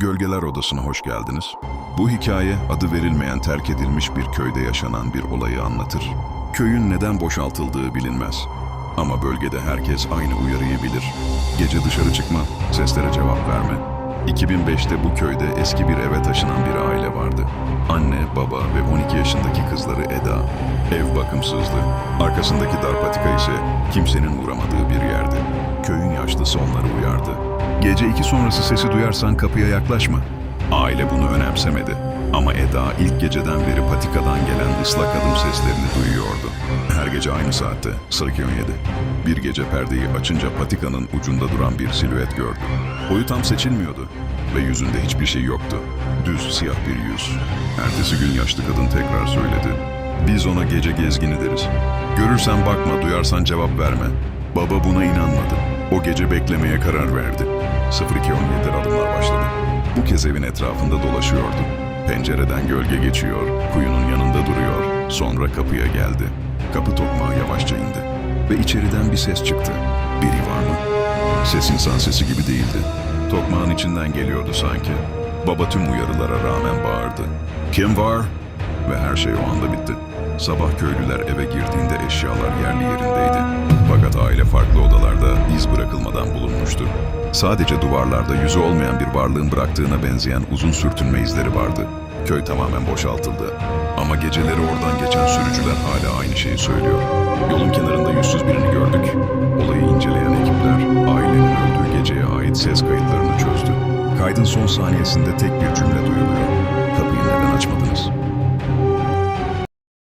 Gölgeler Odası'na hoş geldiniz. Bu hikaye adı verilmeyen terk edilmiş bir köyde yaşanan bir olayı anlatır. Köyün neden boşaltıldığı bilinmez. Ama bölgede herkes aynı uyarıyı bilir. Gece dışarı çıkma, seslere cevap verme. 2005'te bu köyde eski bir eve taşınan bir aile vardı. Anne, baba ve 12 yaşındaki kızları Eda. Ev bakımsızdı. Arkasındaki dar patika ise kimsenin uğramadığı bir yerdi. Köyün yaşlısı onları uyardı. Gece iki sonrası sesi duyarsan kapıya yaklaşma. Aile bunu önemsemedi. Ama Eda ilk geceden beri patikadan gelen ıslak adım seslerini duyuyordu. Her gece aynı saatte, 02.17. Bir gece perdeyi açınca patikanın ucunda duran bir silüet gördü. Boyu tam seçilmiyordu ve yüzünde hiçbir şey yoktu. Düz siyah bir yüz. Ertesi gün yaşlı kadın tekrar söyledi. Biz ona gece gezgini deriz. Görürsen bakma, duyarsan cevap verme. Baba buna inanmadı. O gece beklemeye karar verdi. 02.17'den adımlar başladı. Bu kez evin etrafında dolaşıyordu. Pencereden gölge geçiyor, kuyunun yanında duruyor. Sonra kapıya geldi. Kapı tokmağı yavaşça indi. Ve içeriden bir ses çıktı. Biri var mı? Ses insan sesi gibi değildi. Tokmağın içinden geliyordu sanki. Baba tüm uyarılara rağmen bağırdı. Kim var? Ve her şey o anda bitti. Sabah köylüler eve girdiğinde eşyalar yerli yerindeydi. Fakat aile farklı odalarda iz bırakılmadan bulunmuştu. Sadece duvarlarda yüzü olmayan bir varlığın bıraktığına benzeyen uzun sürtünme izleri vardı. Köy tamamen boşaltıldı. Ama geceleri oradan geçen sürücüler hala aynı şeyi söylüyor. Yolun kenarında yüzsüz birini gördük. Olayı inceleyen ekipler ailenin öldüğü geceye ait ses kayıtlarını çözdü. Kaydın son saniyesinde tek bir cümle duyuluyor.